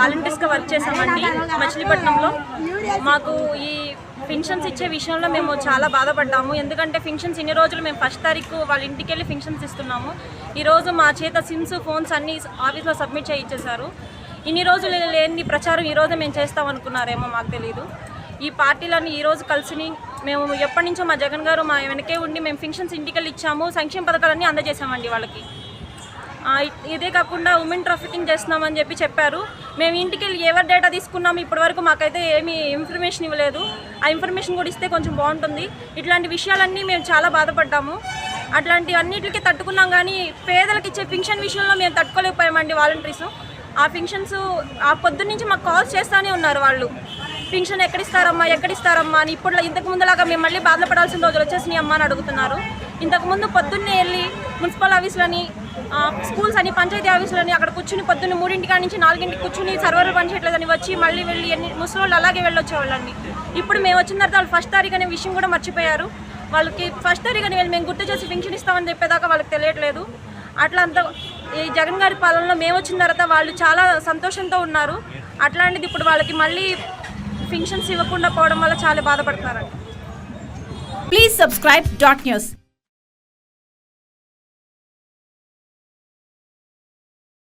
వాలంటీర్స్గా work చేసామండి మచిలీపట్నంలో. మాకు ఈ పెన్షన్స్ ఇచ్చే విషయంలో మేము చాలా బాధపడ్డాము. ఎందుకంటే పెన్షన్స్ ఇన్ని రోజులు మేము ఫస్ట్ తారీఖు వాళ్ళ ఇంటికి వెళ్ళి పెన్షన్స్ ఇస్తున్నాము ఈరోజు మా చేత సిమ్స్ ఫోన్స్ అన్నీ ఆఫీస్లో సబ్మిట్ చేయించేశారు ఇన్ని రోజులు లేని ప్రచారం ఈరోజు మేము చేస్తాం అనుకున్నారేమో మాకు తెలియదు ఈ పార్టీలన్నీ ఈరోజు కలిసిని కలిసి మేము ఎప్పటి నుంచో మా జగన్ గారు మా వెనకే ఉండి మేము పెన్షన్స్ ఇంటికి వెళ్ళి ఇచ్చాము. సంక్షేమ పథకాలన్నీ అందజేసామండి వాళ్ళకి. ఇదే కాకుండా ఉమెన్ ట్రాఫికింగ్ చేస్తున్నామని చెప్పి చెప్పారు. మేము ఇంటికి వెళ్ళి ఎవరి డేటా తీసుకున్నాము ఇప్పటివరకు మాకైతే ఏమీ ఇన్ఫర్మేషన్ ఇవ్వలేదు. ఆ ఇన్ఫర్మేషన్ కూడా ఇస్తే కొంచెం బాగుంటుంది. ఇట్లాంటి విషయాలన్నీ మేము చాలా బాధపడ్డాము. అట్లాంటి అన్నిటికీ తట్టుకున్నాం కానీ పేదలకు ఇచ్చే పింఛన్ విషయంలో మేము తట్టుకోలేకపోయామండి వాలంటీర్స్ ఆ పింఛన్స్ ఆ పొద్దున్నుంచి మాకు కాల్స్ చేస్తూనే ఉన్నారు వాళ్ళు. పింఛన్ ఎక్కడిస్తారమ్మా ఎక్కడిస్తారమ్మా అని ఇప్పుడు ఇంతకు ముందులాగా మేము మళ్ళీ బాధపడాల్సిన రోజులు వచ్చేసినాయి అమ్మా అని అడుగుతున్నారు. ఇంతకు ముందు పొద్దున్నే వెళ్ళి మున్సిపల్ ఆఫీసులని స్కూల్స్ అని పంచాయతీ ఆఫీసులని అక్కడ కూర్చుని పొద్దున్న మూడింటి కాడి నుంచి నాలుగింటికి కూర్చుని సర్వర్లు పనిచేయట్లేదని వచ్చి మళ్ళీ వెళ్ళి ఎన్ని ముసలి అలాగే వెళ్ళొచ్చేవాళ్ళండి. ఇప్పుడు మేము వచ్చిన తర్వాత వాళ్ళు ఫస్ట్ తారీఖు అనే విషయం కూడా మర్చిపోయారు. వాళ్ళకి ఫస్ట్ తారీఖు అని వెళ్ళి మేము గుర్తు చేసి పెన్షన్ ఇస్తామని చెప్పేదాకా వాళ్ళకి తెలియట్లేదు. అట్లా అంత ఈ జగన్ గారి పాలనలో మేము వచ్చిన తర్వాత వాళ్ళు చాలా సంతోషంతో ఉన్నారు. అట్లాంటిది ఇప్పుడు వాళ్ళకి మళ్ళీ పింఛన్స్ ఇవ్వకుండా పోవడం వల్ల చాలా బాధపడుతున్నారండి. Please subscribe dot news